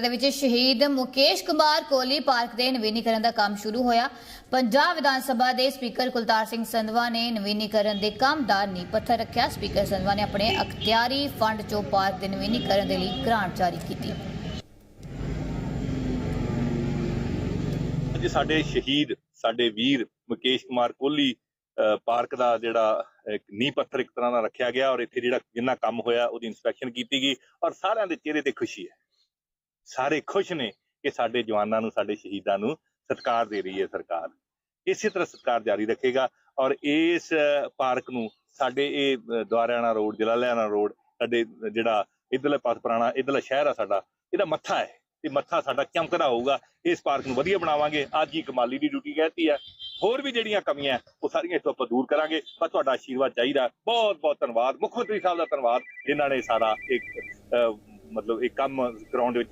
ਦੇ ਵਿੱਚ ਸ਼ਹੀਦ ਮੁਕੇਸ਼ ਕੁਮਾਰ ਕੋਹਲੀ ਪਾਰਕ ਦੇ ਨਵੀਨੀਕਰਨ ਦਾ ਕੰਮ ਸ਼ੁਰੂ ਹੋਇਆ। ਪੰਜਾਬ ਵਿਧਾਨ ਸਭਾ ਦੇ ਸਪੀਕਰ ਕੁਲਤਾਰ ਸਿੰਘ ਸੰਧਵਾ ਨੇ ਨਵੀਨੀਕਰਨ ਦੇ ਕੰਮ ਦਾ ਨੀਂਹ ਪੱਥਰ ਰੱਖਿਆ। ਸਪੀਕਰ ਸੰਧਵਾ ਨੇ ਆਪਣੇ ਅਖਤਿਆਰੀ ਫੰਡ ਚੋਂ ਪਾਰਕ ਦੇ ਨਵੀਨੀਕਰਨ ਦੇ ਲਈ ਗ੍ਰਾਂਟ ਜਾਰੀ ਕੀਤੀ। ਅੱਜ ਸਾਡੇ ਸ਼ਹੀਦ, ਸਾਡੇ ਵੀਰ ਮੁਕੇਸ਼ ਕੁਮਾਰ ਕੋਹਲੀ ਅਹ ਪਾਰਕ ਦਾ ਜਿਹੜਾ ਨੀਂਹ ਪੱਥਰ ਇੱਕ ਤਰ੍ਹਾਂ ਦਾ ਰੱਖਿਆ ਗਿਆ ਔਰ ਇੱਥੇ ਜਿਹੜਾ ਜਿੰਨਾ ਕੰਮ ਹੋਇਆ ਉਹਦੀ ਇਨਸਪੈਕਸ਼ਨ ਕੀਤੀ ਗਈ ਔਰ ਸਾਰਿਆਂ ਦੇ ਚਿਹਰੇ ਤੇ ਖੁਸ਼ੀ ਹੈ। ਸਾਰੇ ਖੁਸ਼ ਨੇ ਕਿ ਸਾਡੇ ਜਵਾਨਾਂ ਨੂੰ ਸਾਡੇ ਸ਼ਹੀਦਾਂ ਨੂੰ ਸਤਿਕਾਰ ਦੇ ਰਹੀ ਹੈ ਸਰਕਾਰ। ਇਸੇ ਤਰ੍ਹਾਂ ਸਤਿਕਾਰ ਜਾਰੀ ਰੱਖੇਗਾ ਔਰ ਇਸ ਪਾਰਕ ਨੂੰ ਸਾਡੇ ਇਹ ਦੁਆਰਿਆਣਾ ਰੋਡ ਜਲਾਲਿਆਣਾ ਰੋਡ ਸਾਡੇ ਜਿਹੜਾ ਇਧਰਲੇ ਪਾਸ ਪੁਰਾਣਾ ਇਧਰਲਾ ਸ਼ਹਿਰ ਆ ਸਾਡਾ ਇਹਦਾ ਮੱਥਾ ਹੈ ਤੇ ਮੱਥਾ ਸਾਡਾ ਚਮਕਦਾ ਹੋਊਗਾ? ਇਸ ਪਾਰਕ ਨੂੰ ਵਧੀਆ ਬਣਾਵਾਂਗੇ। ਅੱਜ ਹੀ ਕਮਾਲੀ ਦੀ ਡਿਊਟੀ ਕਹਿਤੀ ਹੈ। ਹੋਰ ਵੀ ਜਿਹੜੀਆਂ ਕਮੀਆਂ ਉਹ ਸਾਰੀਆਂ ਇੱਥੋਂ ਆਪਾਂ ਦੂਰ ਕਰਾਂਗੇ। ਪਰ ਤੁਹਾਡਾ ਆਸ਼ੀਰਵਾਦ ਚਾਹੀਦਾ। ਬਹੁਤ ਬਹੁਤ ਧੰਨਵਾਦ। ਮੁੱਖ ਮੰਤਰੀ ਸਾਹਿਬ ਦਾ ਧੰਨਵਾਦ ਜਿਨ੍ਹਾਂ ਨੇ ਸਾਰਾ ਇੱਕ ਅਹ, ਮਤਲਬ ਇਹ ਕੰਮ ਕਰਾਉਣ ਦੇ ਵਿੱਚ